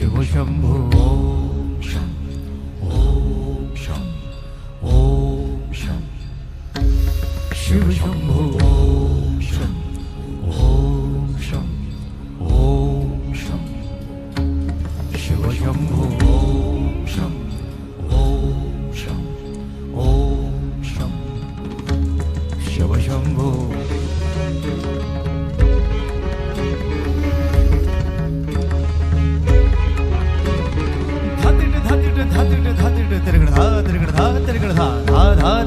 शिव शंभो ओम शं ओम शं ओम शं शिव शंभो ओम शं ओम शं ओम शं शिव शंभो ओम शं ओम शं ओम शं शिव शंभो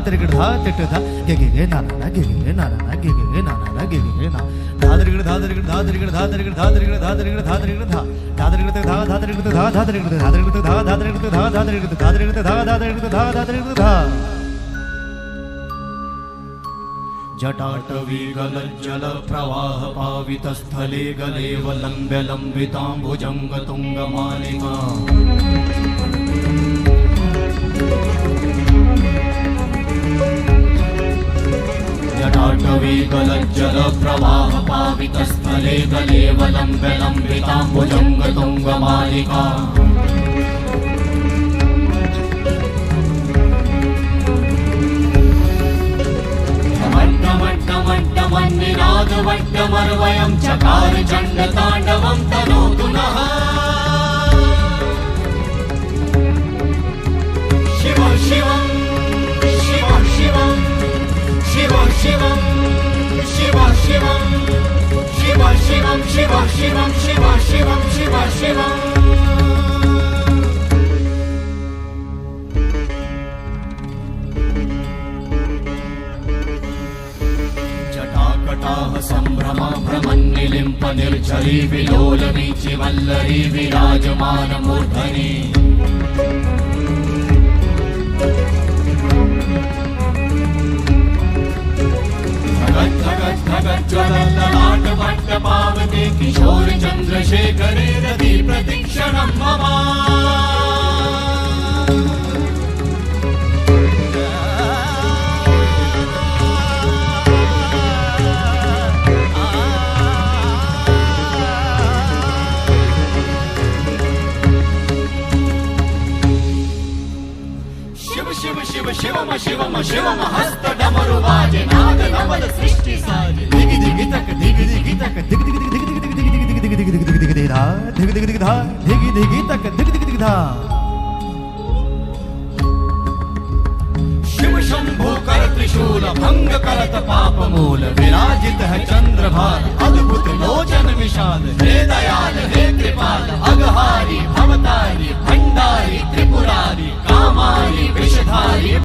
त्रिगड़ धा तिट धा गे गे गे नाना ना गे गे गे नाना ना गे गे गे नाना ना गे गे गे ना धा धा त्रिगड़ धा धा त्रिगड़ धा धा त्रिगड़ धा त्रिगड़ धा वेगलज्यल प्रवाह पावितस्थनलेगलेवलंगलंविताम्वुजंग तुंगमारिकाम् मट्ड मट्ड मट्ड भ्रम भ्रमन् निलिम्पनिर्झरी विलोलमी चिवल्लरी विराजमानमूर्धनी किशोरचन्द्रशेखरे रति प्रतीक्षणं मम ಶಿವಮ ಶಿವಮ ಶಿವಮ ಹಸ್ತ ಡಮರು ದಿಗಿ ದಿಗಿ धा धिग धिग धिग धा धिग धिग तक धिग धिग धिग धा शिव शंभु कर त्रिशूल भंग करत पाप मूल विराजित है चंद्रभान अद्भुत लोचन विशाल हे दयाल हे